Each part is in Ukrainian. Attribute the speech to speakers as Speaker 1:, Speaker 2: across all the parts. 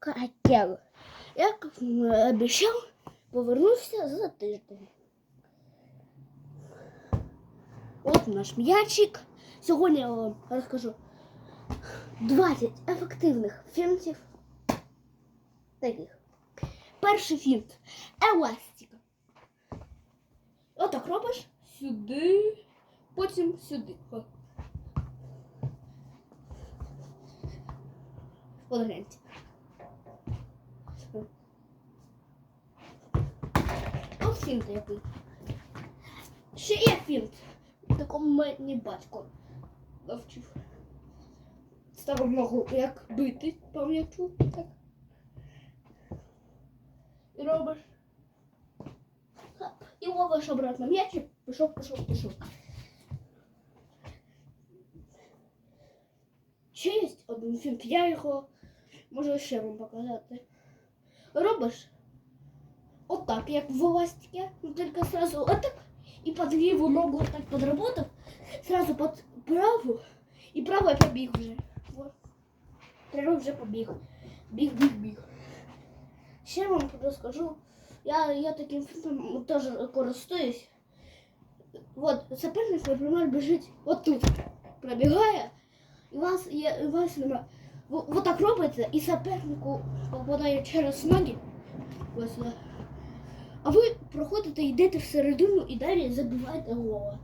Speaker 1: Хотів. Як обіцяв, повернувся за тиждень. От наш м'ячик. Сьогодні я вам розкажу 20 ефективних фінтів. Таких. Перший фінт. Еластика. Отак робиш сюди, потім сюди. От. Фінт який. Ще є фінт. Такому мені батько навчив. Ставив ногу як бити м'ячу. Так. І робиш. І ловиш обратно м'яч і пішов, пішов, пішов. Ще є один фінт. Я його можу ще вам показати. Робиш отак, як в еластике, ну только сразу отак, и под левую ногу вот так подработав, сразу под правую, и правая побіг вже. Вот. Треба вже побіг. Біг, біг, біг. Ще вам розкажу. Я, я таким фінтом теж користуюсь. Вот, соперник, наприклад, біжить от тут, пробігає, і вас, є, і вас нема. Вот, вот так робиться, і сопернику попадає через ноги. Ось сюди. А ви проходите, йдете всередину і далі забиваєте гола.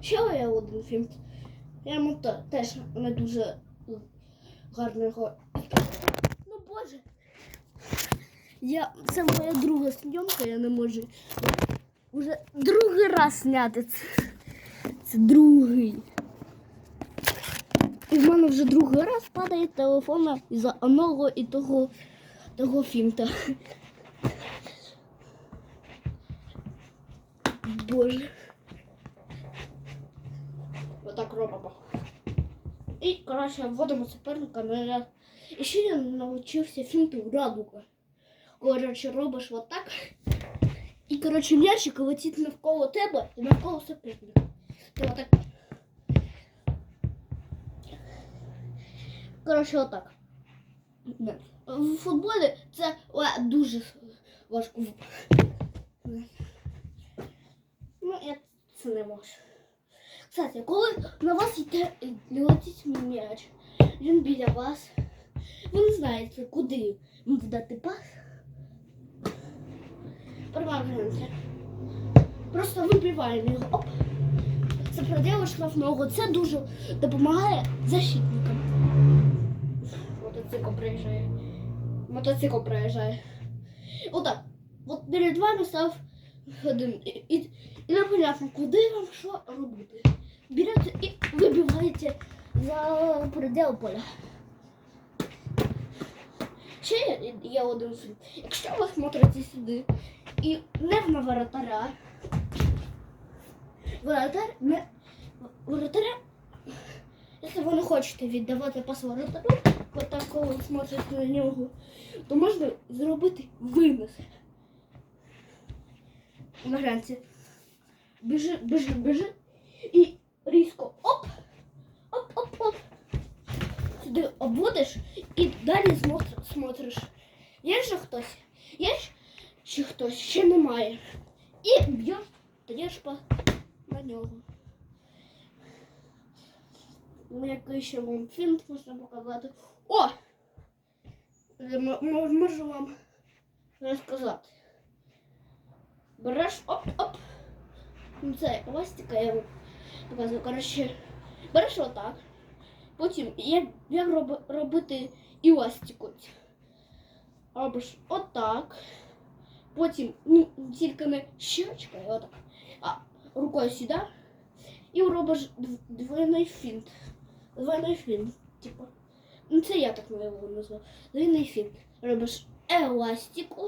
Speaker 1: Ще є один фільм. Я теж не дуже гарного. Ну боже. Я, це моя друга зйомка, я не можу. Уже другий раз зняти. Це, це другий. І в мене вже другий раз падає телефон із-за одного і того, того фінта. Боже. Отак робимо. І, коротше, вводимо суперника на. І ще я навчився фінту радуга. Коротше, робиш отак. І, коротше, м'ячик летить навколо тебе і навколо суперника. Ти отак. Коротше, отак. В футболі це дуже важко. Ну, я це не можу. Кстати, коли на вас йде летить м'яч, він біля вас, ви не знаєте, куди йому дати пас. Промагнемося. Просто вибиваємо його. Оп. Це проділи штрафного. Це дуже допомагає защитникам. Мотоцикл приїжджає. Мотоцикл приїжджає. Отак. От перед вами став один. І, і, і непонятно, куди вам що робити. Берете і вибиваєте за предел поля. Ще є один фільм. Якщо ви смотрите сюди і не на воротаря, воротар не воротаря, якщо ви не хочете віддавати пас воротарю, отак коли смотрите на нього, то можна зробити винос. Нагляньте. Біжи, біжи, біжи. І різко оп, оп, оп, оп. Сюди обводиш і далі смотриш. Є ще хтось? Є ж- чи хтось? Ще немає. І б'єш, ж по на нього. Який ще вам фінт можна показати. О! Можу вам розказати. Береш оп-оп. Ну, це пластика, я вам показую. Коротше, береш отак. Потім як, як роб, робити еластику. Робиш отак. Потім ну, тільки не щелчкою, отак, а рукою сюди. І робиш дв- двойний фінт. Двойний фінт. Типу. Ну це я так його назвав. Двойний фінт. Робиш еластику.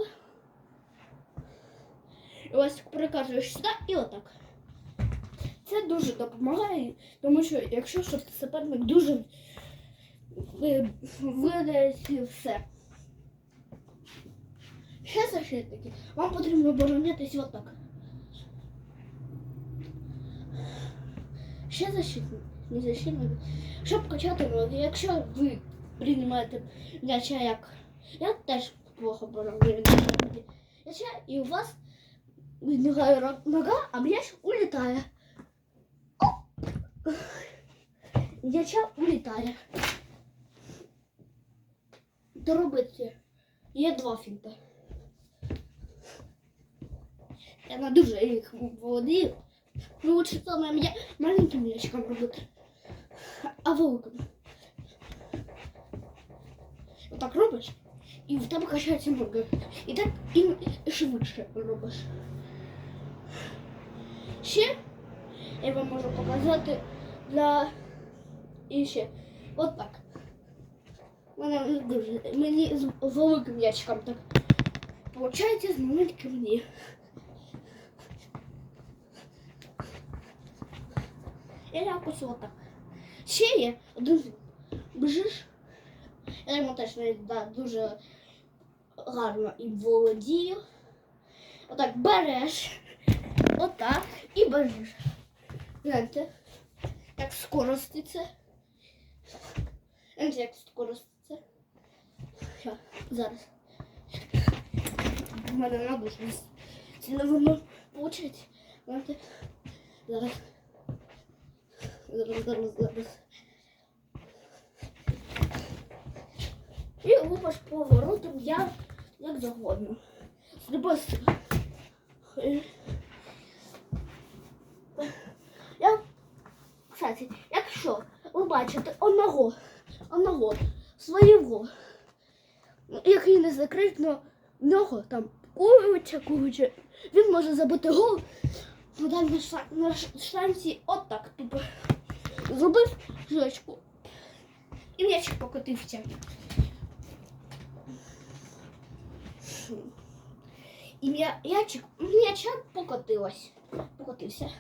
Speaker 1: Еластику перекачуєш сюди і отак. Це дуже допомагає, тому що якщо щоб суперник дуже ви- видасть все. Ще защитники. Вам потрібно оборонятись отак. Ще защитник. Не защитник. Щоб качати ноги, якщо ви приймаєте м'яча як. Я теж плохо м'яча, і у вас відбігає нога, а м'яч улітає. М'яча улітає. То робити. Є два фінти. Я не дуже їх володію. Лучше саме м'я... маленьким м'ячиком робити. А великим. Отак робиш, і в тебе качаються ноги. І так і швидше робиш. Ще я вам можу показати для і ще. От так. Мене не дуже. Мені з великим м'ячиком так. Получається з маленьким ні. Я якось отак. Ще один біжиш. Я йому теж да, дуже гарно і володію. Отак береш, отак і береш. Гляньте, як скорости це. Гляньте, як скорости це. Ща, зараз. У мене на душі сильно воно виходить. Гляньте. Зараз. І лупаш поворотом я як завгодно. Я, кстати, якщо ви бачите одного, одного свого, який не закрит, но в нього там куча, куча, він може забити гол, ну дай на, шансі отак тупо. Зробив жочку. І м'ячик покотився. І м'ячик, м'яча покотилась. Покотився.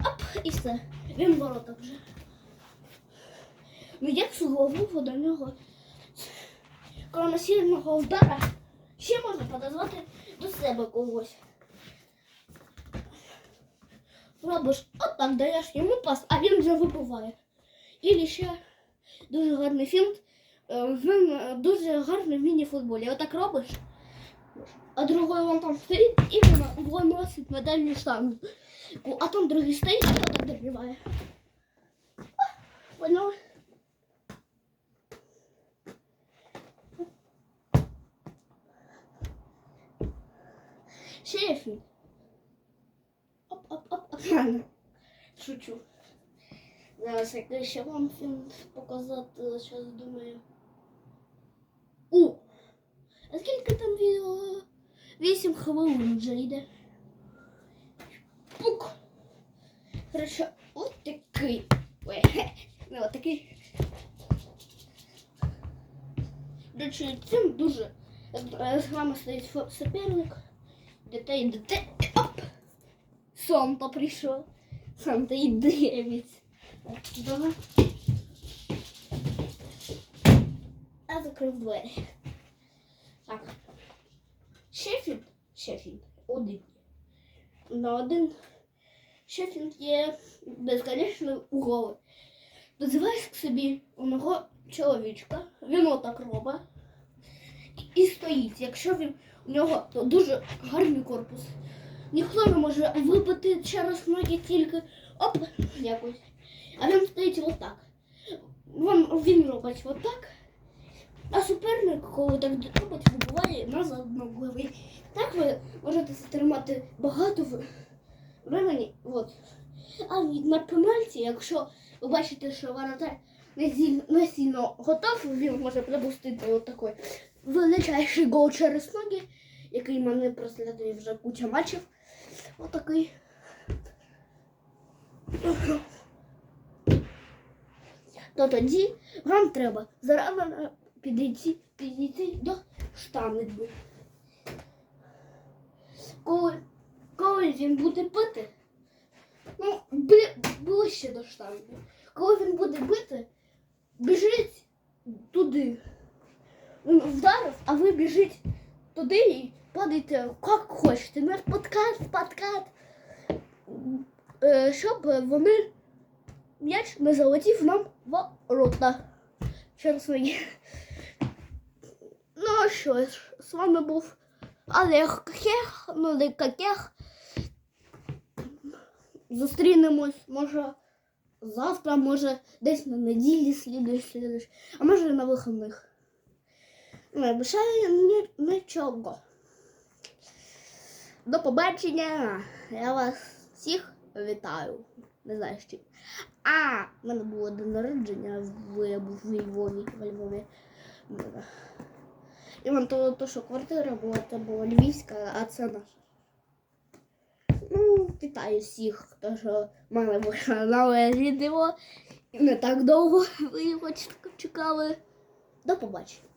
Speaker 1: Оп, і все. Він в воротах вже. Ну як голову до нього. Коли сильного удара, ще можна подозвати до себе когось. Робиш отак, даєш йому пас, а він вже вибиває. І ще дуже гарний фінт. Е, Він е, дуже гарний в міні-футболі. Отак робиш. А другой вон там стоит и вино- выносит на дальнюю штангу. А там другий стоит и вот так добивает. Понял? Шефи. Оп-оп-оп. Шучу. Зараз який ще вам фільм показати, зараз думаю. У! А скільки там відео? Вісім хвилин вже йде. Пук. Хорошо, от такий. Ой, не от такий. До речі, цим дуже з вами стоїть суперник. Дітей, дітей. Оп! Санта прийшов. Санта і дивиться. Давай. Я закрив двері. Так. Шеффілд, Шеффілд, один. На один Шеффілд є безконечний угол. Дозиваєш к собі одного чоловічка, він отак робить і стоїть. Якщо він у нього то дуже гарний корпус. Ніхто не може вибити через ноги тільки оп, якось. А він стоїть отак. Він, він робить отак. А суперник, коли так робить, вибуває назад ногою. Так ви можете затримати багато времени. От. А на пенальті, якщо ви бачите, що воротар не сильно готов, він може пропустити отакий величайший гол через ноги, який мене прослідує вже куча матчів. Отакий. То тоді вам треба зарано підійти, підійти до штанги. Коли, коли він буде бити, ну, бли- ближче до штанги. Коли він буде бити, біжіть туди. Він вдарив, а ви біжіть туди і падайте як хочете. В подкат, подкат. Е, Щоб вони м'яч не залетів нам в рота. через свої. Ну що ж, з вами був Олег Кехех, ну не Кехех. Зустрінемось, може, завтра, може, десь на неділі слідуєш, слідуєш, а може на вихідних. Не обіцяю ні, нічого. До побачення. Я вас всіх вітаю. Не знаю з чим. А, в мене було день народження, в- я у Львові. В Львові. І вон то, то, що квартира була, то була львівська, а це наша. Ну, вітаю всіх, хто що в мене вийшло нове відео. Не так довго ви його чекали. До побачення.